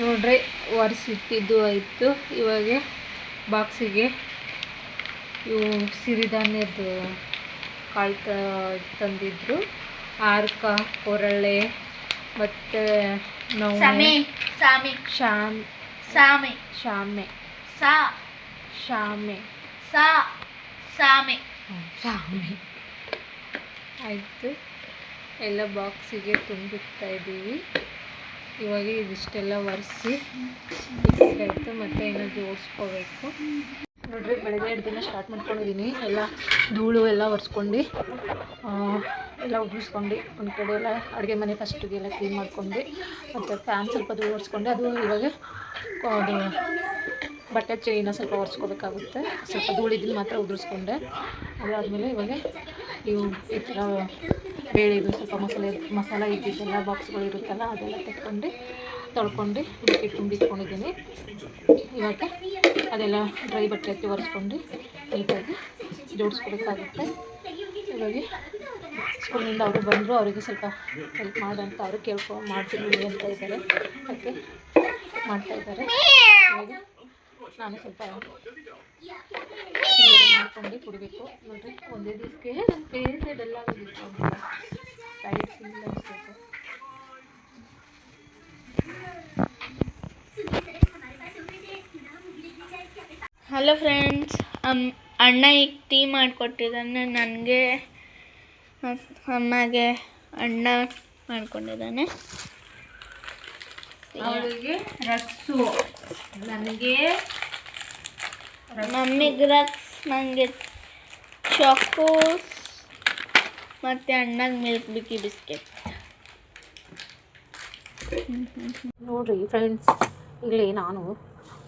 ನೋಡ್ರಿ ಒರೆಸಿಟ್ಟಿದ್ದು ಆಯಿತು. ಇವಾಗ ಬಾಕ್ಸಿಗೆ ಇವು ಸಿರಿಧಾನ್ಯದ್ದು ಕಾಳು ತ- ತಂದಿದ್ರು. ಆರ್ಕ ಕೊರಳೆ ಮತ್ತು ಸಾಮೆ ಶಾಮಿ ಸಾಮೆ. ಶಾಮ್ ಸಾಮೆ. ಶಾಮೆ. ಸಾ. ಶಾಮೆ. ಸಾ. ಸಾಮೆ. ಶಾಮೆ. ಆಯಿತು. ಎಲ್ಲ ಬಾಕ್ಸಿಗೆ ತುಂಬಿಡ್ತಾ ಇದ್ದೀವಿ. ಇವಾಗ ಇದಿಷ್ಟೆಲ್ಲ ಒರೆಸಿ ಇಟ್ಟಾಯ್ತು ಮತ್ತೆ ಏನೋ ಜೋಡಿಸ್ಕೋಬೇಕು. ನೋಡ್ರಿ, ಬೆಳಗ್ಗೆ ಎರಡು ದಿನ ಸ್ಟಾರ್ಟ್ ಮಾಡ್ಕೊಂಡಿದ್ದೀನಿ ಎಲ್ಲ ಧೂಳು ಎಲ್ಲ ಒರೆಸ್ಕೊಂಡು ಎಲ್ಲ ಉದುರಿಸ್ಕೊಂಡು, ಒಂದು ಕಡೆ ಎಲ್ಲ ಅಡುಗೆ ಮನೆ ಫಸ್ಟಿಗೆ ಎಲ್ಲ ಕ್ಲೀನ್ ಮಾಡ್ಕೊಂಡು, ಮತ್ತು ಫ್ಯಾನ್ ಸ್ವಲ್ಪ ಧೂಳು ಒರೆಸ್ಕೊಂಡು, ಅದು ಇವಾಗ, ಅದು ಬಟ್ಟೆ ಚೈನ ಸ್ವಲ್ಪ ಒರೆಸ್ಕೋಬೇಕಾಗುತ್ತೆ. ಸ್ವಲ್ಪ ಧೂಳಿದ್ದು ಮಾತ್ರ ಉದುರಿಸ್ಕೊಂಡೆ. ಅದಾದಮೇಲೆ ಇವಾಗ ಇವು ಈ ಥರ ಬೇಳೆದು ಸ್ವಲ್ಪ ಮಸಾಲೆ ಮಸಾಲೆ ಇದ್ದಿದ್ದೆಲ್ಲ ಬಾಕ್ಸ್ಗಳು ಇರುತ್ತಲ್ಲ ಅದೆಲ್ಲ ತೆಕ್ಕೊಂಡು ತೊಳ್ಕೊಂಡು ಇದಕ್ಕೆ ತುಂಬಿಟ್ಕೊಂಡಿದ್ದೀನಿ ಇವಾಗ ಅದೆಲ್ಲ ಡ್ರೈ ಬಟ್ಟೆ ಹತ್ತಿ ಒರೆಸ್ಕೊಂಡು ನೀಟಾಗಿ ಜೋಡಿಸ್ಕೊಬೇಕಾಗುತ್ತೆ. ಇವಾಗ ಸ್ಕೂಲಿಂದ ಅವರು ಬಂದರು, ಅವರಿಗೆ ಸ್ವಲ್ಪ ಹೆಲ್ಪ್ ಮಾಡಂತ ಅವರು ಕೇಳ್ಕೊ, ಮಾಡ್ತೀನಿ ಅಂತ ಇದ್ದಾರೆ. ಅದಕ್ಕೆ ಮಾಡ್ತಾ ಇದ್ದಾರೆ. ಇವಾಗ ನಾನು ಸ್ವಲ್ಪ ಮಾಡ್ಕೊಂಡು ಕುಡಿಬೇಕು. ನೋಡ್ರಿ ಒಂದೇ ದಿವಸಕ್ಕೆ ನನ್ನ ಫೇಸ್ ಟೈಟ್ ಫೀಲ್ ಅನಿಸ್ಬೇಕು ಹಲೋ ಫ್ರೆಂಡ್ಸ್ ಅಣ್ಣ ಈಗ ಟೀ ಮಾಡಿಕೊಟ್ಟಿದ್ದಾನೆ. ನನಗೆ ಅಮ್ಮಗೆ ಅಣ್ಣ ಮಾಡ್ಕೊಂಡಿದ್ದಾನೆ. ಅವಳಿಗೆ ರಸ್ಸು. ನನಗೆ ಮಮ್ಮಿಗೆ ರಕ್ಸ್ ನನಗೆ ಚಾಕೋಸ್ ಮತ್ತು ಅಣ್ಣಗೆ ಮಿಲ್ಕ್ ಬಿಕ್ಕಿ ಬಿಸ್ಕೆಟ್. ನೋಡಿರಿ ಫ್ರೆಂಡ್ಸ್ ಇಲ್ಲಿ ನಾನು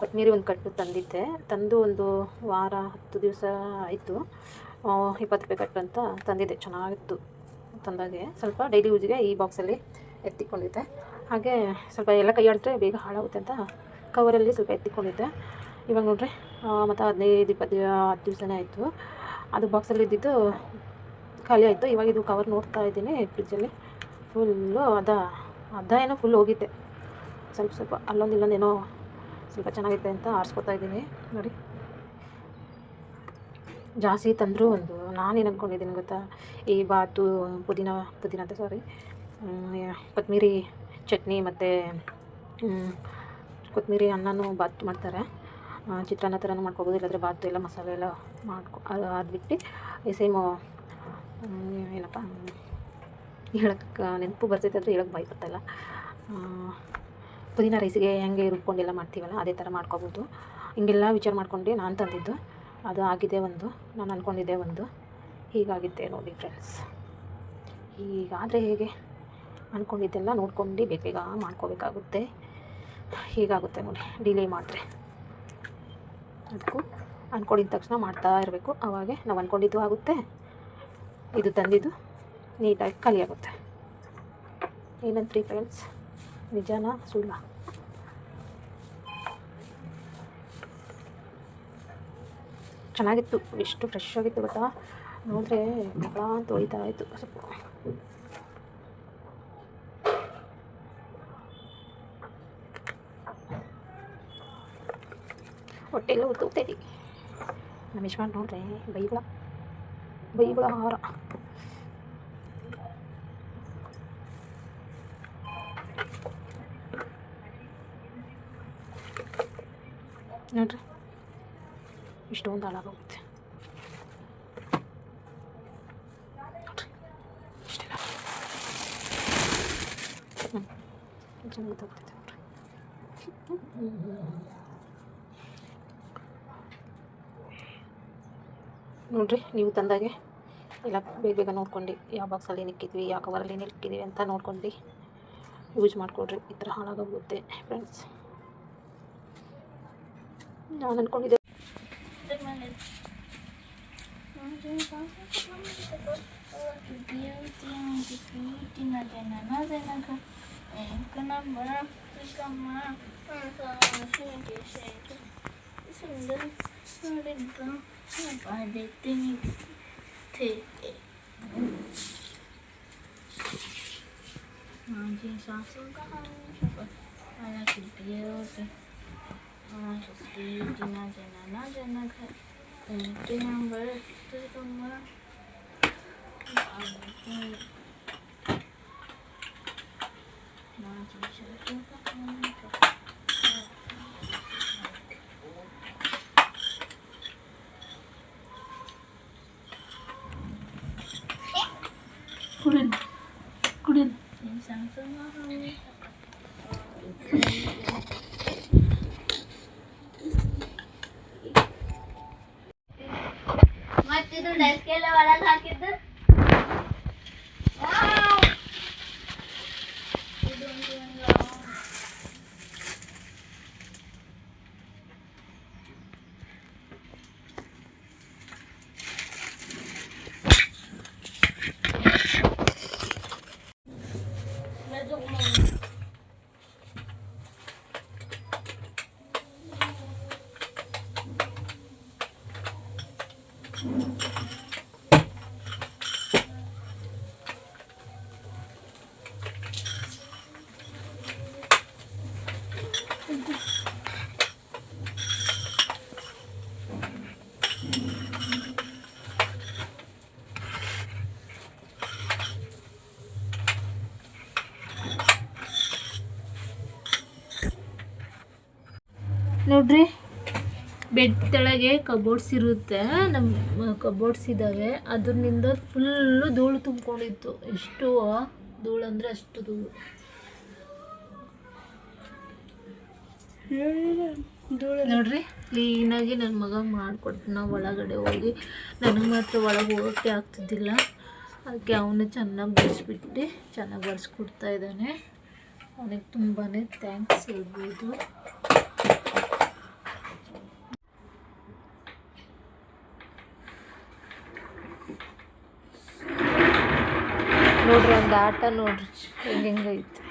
ಕೊತ್ತಂಬರಿ ಒಂದು ಕಟ್ಟು ತಂದಿದ್ದೆ. ತಂದು ಒಂದು ವಾರ, ಹತ್ತು ದಿವಸ ಆಯಿತು. ಇಪ್ಪತ್ತು ರೂಪಾಯಿ ಕಟ್ಟು ಅಂತ ತಂದಿದ್ದೆ. ಚೆನ್ನಾಗಿತ್ತು ತಂದಾಗೆ. ಸ್ವಲ್ಪ ಡೈಲಿ ಯೂಸ್ಗೆ ಈ ಬಾಕ್ಸಲ್ಲಿ ಎತ್ತಿಕೊಂಡಿದ್ದೆ. ಹಾಗೆ ಸ್ವಲ್ಪ ಎಲ್ಲ ಕೈ ಆಡಿದ್ರೆ ಬೇಗ ಹಾಳಾಗುತ್ತೆ ಅಂತ ಕವರಲ್ಲಿ ಸ್ವಲ್ಪ ಎತ್ತಿಕೊಂಡಿದ್ದೆ. ಇವಾಗ ನೋಡ್ರಿ ಮತ್ತು ಹದಿನೈದು, ಇಪ್ಪತ್ತು, ಹತ್ತು ದಿವಸನೇ ಆಯಿತು. ಅದು ಬಾಕ್ಸಲ್ಲಿ ಇದ್ದಿದ್ದು ಖಾಲಿ ಆಯಿತು. ಇವಾಗ ಇದು ಕವರ್ ನೋಡ್ತಾ ಇದ್ದೀನಿ ಫ್ರಿಜ್ಜಲ್ಲಿ ಫುಲ್ಲು ಅದ ಅದ ಏನೋ ಫುಲ್ ಹೋಗಿದ್ದೆ ಸ್ವಲ್ಪ ಸ್ವಲ್ಪ, ಅಲ್ಲೊಂದು ಇಲ್ಲೊಂದು ಏನೋ ಸ್ವಲ್ಪ ಚೆನ್ನಾಗಿದೆ ಅಂತ ಆರಿಸ್ಕೊತಾ ಇದ್ದೀನಿ. ನೋಡಿ. ಜಾಸ್ತಿ ತಂದರೂ ಒಂದು, ನಾನೇನು ಅಂದ್ಕೊಂಡಿದ್ದೀನಿ ಗೊತ್ತಾ? ಈ ಬಾತು, ಪುದೀನ ಪುದೀನ ಅಂತ ಸಾರಿ ಕೊತ್ತಂಬರಿ ಚಟ್ನಿ ಮತ್ತು ಕೊತ್ತಂಬರಿ ಅನ್ನನೂ ಬಾತ್ ಮಾಡ್ತಾರೆ. ಚಿತ್ರಾನ್ನ ಥರನೂ ಮಾಡ್ಕೋಬೋದು, ಇಲ್ಲಾಂದರೆ ಬಾತು ಎಲ್ಲ ಮಸಾಲೆ ಎಲ್ಲ ಮಾಡ್ಕೊ ಅದು ಆದ್ಬಿಟ್ಟು ಬಿಟ್ಟು ಈ ಸೇಮು ಏನಪ್ಪ ಹೇಳಕ್ಕೆ ನೆನಪು ಬರ್ತೈತೆ ಅಂದರೆ ಹೇಳಕ್ಕೆ ಬಾಯಿ ಬರ್ತಾಯಿಲ್ಲ ಪುದೀನ ರೈಸಿಗೆ ಹೆಂಗೆ ರುಬ್ಕೊಂಡೆಲ್ಲ ಮಾಡ್ತೀವಲ್ಲ, ಅದೇ ಥರ ಮಾಡ್ಕೋಬೋದು. ಹಿಂಗೆಲ್ಲ ವಿಚಾರ ಮಾಡ್ಕೊಂಡು ನಾನು ತಂದಿದ್ದು. ಅದು ಆಗಿದೆ ಒಂದು, ನಾನು ಅಂದ್ಕೊಂಡಿದ್ದೆ ಒಂದು. ಹೀಗಾಗಿದ್ದೆ ನೋಡಿ ಫ್ರೆಂಡ್ಸ್ ಹೀಗಾದರೆ ಹೇಗೆ? ಅಂದ್ಕೊಂಡಿದ್ದೆಲ್ಲ ನೋಡ್ಕೊಂಡು ಬೇಗ ಮಾಡ್ಕೋಬೇಕಾಗುತ್ತೆ. ಹೀಗಾಗುತ್ತೆ ನೋಡಿ ಡಿಲೇ ಮಾಡಿದ್ರೆ. ಅದಕ್ಕೂ ಅಂದ್ಕೊಂಡಿದ್ದ ತಕ್ಷಣ ಮಾಡ್ತಾ ಇರಬೇಕು. ಅವಾಗೆ ನಾವು ಅಂದ್ಕೊಂಡಿದ್ದು ಆಗುತ್ತೆ. ಇದು ತಂದಿದ್ದು ನೀಟಾಗಿ ಕಲಿಯಾಗುತ್ತೆ. ಏನಂತ್ರಿ ಫ್ರೆಂಡ್ಸ್ ನಿಜಾನ? ಸುಳ್ಳ ಚೆನ್ನಾಗಿತ್ತು. ಎಷ್ಟು ಫ್ರೆಶ್ ಆಗಿತ್ತು ಗೊತ್ತಾ? ನೋಡಿದ್ರೆ ಅಂತ ಹೊಳಿತಾ ಇತ್ತು. ಸ್ವಲ್ಪ ಹೊಟ್ಟೆಲ್ಲ ಉತ್ತೈತಿ ನಮ್ಮ ಯಜಮಾನ್ ನೋಡ್ರಿ ಬೈಗಳ ಬೈಗಳ ಆಹಾರ ನೋಡ್ರಿ, ಇಷ್ಟೊಂದು ಹಾಳಾಗೋಗುತ್ತೆ ನೋಡ್ರಿ, ಇಷ್ಟೆಲ್ಲ. ಗೊತ್ತಾಗ್ತೈತೆ ನೋಡ್ರಿ. ನೋಡ್ರಿ, ನೀವು ತಂದಾಗೆ. ಎಲ್ಲ ಬೇಗ ಬೇಗ ನೋಡ್ಕೊಂಡು ಯಾವ ಬಾಕ್ಸಲ್ಲಿ ನಿಕ್ಕಿದ್ವಿ, ಯಾವ ಕವರಲ್ಲಿ ಏನು ಇಕ್ಕಿದ್ವಿ ಅಂತ ನೋಡ್ಕೊಂಡು ಯೂಸ್ ಮಾಡಿಕೊಡ್ರಿ. ಈ ಥರ ಹಾಳಾಗೋಗುತ್ತೆ ಫ್ರೆಂಡ್ಸ್ ನಾನು ಅಂದ್ಕೊಂಡಿದ್ದೆ I like to build. I like to build. Na na na na na. And do you remember? Do you remember? Now I'm going to show you. मग तिथून डेस्केला वडा खा किती ನೋಡ್ರಿ. ಬೆಡ್ ಕೆಳಗೆ ಕಬೋರ್ಡ್ಸ್ ಇರುತ್ತೆ. ನಮ್ಮ ಕಬೋರ್ಡ್ಸ್ ಇದ್ದಾವೆ ಅದರಿಂದ ಫುಲ್ಲು ಧೂಳು ತುಂಬ್ಕೊಂಡಿತ್ತು. ಎಷ್ಟು ಧೂಳು ಅಂದರೆ ಅಷ್ಟು ಧೂಳು. ಧೂಳು ನೋಡ್ರಿ ಕ್ಲೀನಾಗಿ ನನ್ನ ಮಗ ಮಾಡಿಕೊಡ್ತಾನ. ಒಳಗಡೆ ಹೋಗಿ ನನಗೆ ಮಾತ್ರ ಒಳಗೆ ಹೋಗೋಕ್ಕೆ ಆಗ್ತಿದ್ದಿಲ್ಲ. ಅದಕ್ಕೆ ಅವನು ಚೆನ್ನಾಗಿ ಬಡಿಸ್ಬಿಟ್ಟು ಚೆನ್ನಾಗಿ ಬಳಸ್ಕೊಡ್ತಾ ಇದ್ದಾನೆ. ಅವನಿಗೆ ತುಂಬಾ ಥ್ಯಾಂಕ್ಸ್ ಹೇಳ್ಬೋದು. ಆಟ ನೋಡ್ರಿ. ಹೆಂಗೆ ಹೆಂಗೈತೆ